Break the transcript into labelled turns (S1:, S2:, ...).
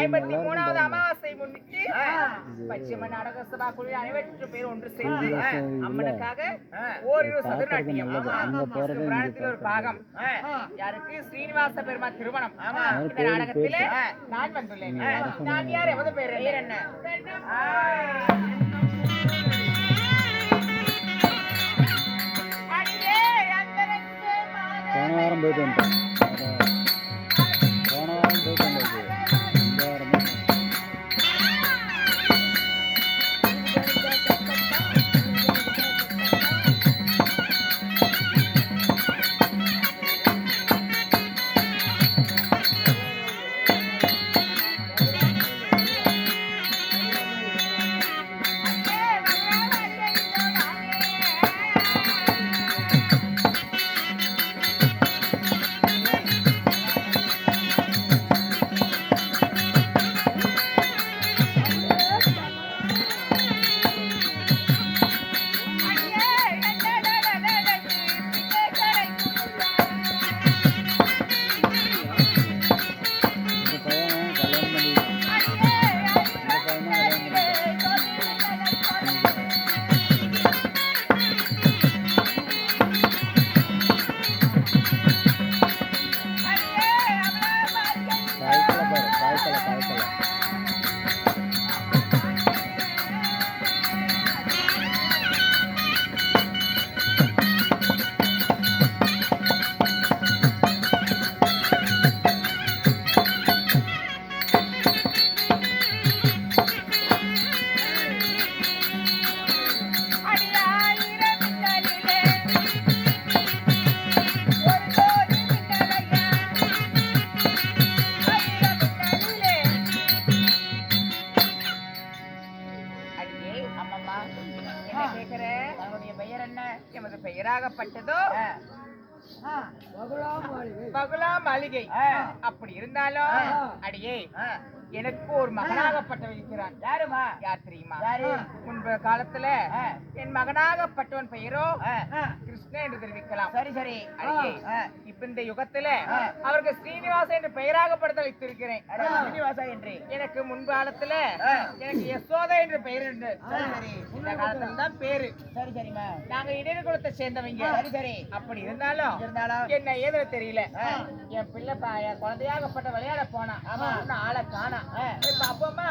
S1: ஐம்பத்தி மூணாவது அமாவாசை முன்னிட்டு பச்சிம நாடக சபா குழு அனைவற்று பேர் ஒன்று சேர்ந்து அம்மனுக்காக ஓரிரு சதுரநாட்டியம் புராணத்தில் ஒரு பாகம். யாருக்கு? ஸ்ரீனிவாச பெருமா திருமணம். இந்த நாடகத்திலே நான் வந்துள்ளேன். நான் யார்? எவது பேர்? என்ன?
S2: போன வாரம் போயிட்டு வந்துட்டேன். போன வாரம்
S1: என்ன கேக்குற
S3: அவனுடைய பெயர் என்ன?
S1: எமது பெயராகப்பட்டதோ? பகுலா மாளிகை. அப்படி இருந்தாலும். அடியே எனக்கு ஒரு மகனாகப்பட்டவன் இருக்கிறான்.
S3: யாருமா
S1: யார் தெரியுமா? முன்பு காலத்துல. என் மகனாகப்பட்டவன் பெயரோ. கிருஷ்ணன் என்று தெரிவிக்கலாம்.
S3: சரி சரி.
S1: இப்ப இந்த யுகத்துல. அவருக்கு ஸ்ரீனிவாசன் என்று பெயராகப்படுத்த வைத்திருக்கிறேன்.
S3: அட, சீனிவாசா என்று.
S1: எனக்கு முன்பு காலத்துல. எனக்கு யசோதா என்ற பெயர் உண்டு
S3: சரி சரி.
S1: இந்த காலத்துல தான் பேரு.
S3: சரி சரிம்மா.
S1: நாங்க இடையில குலத்தை சேர்ந்தவங்க.
S3: சரி சரி.
S1: அப்படி இருந்தாலும் என்ன ஏதோ தெரியல. என் பிள்ளை குழந்தையாகப்பட்ட விளையாட
S3: ஆமா.
S1: இன்னும் ஆளை காணா. இப்ப அப்பமா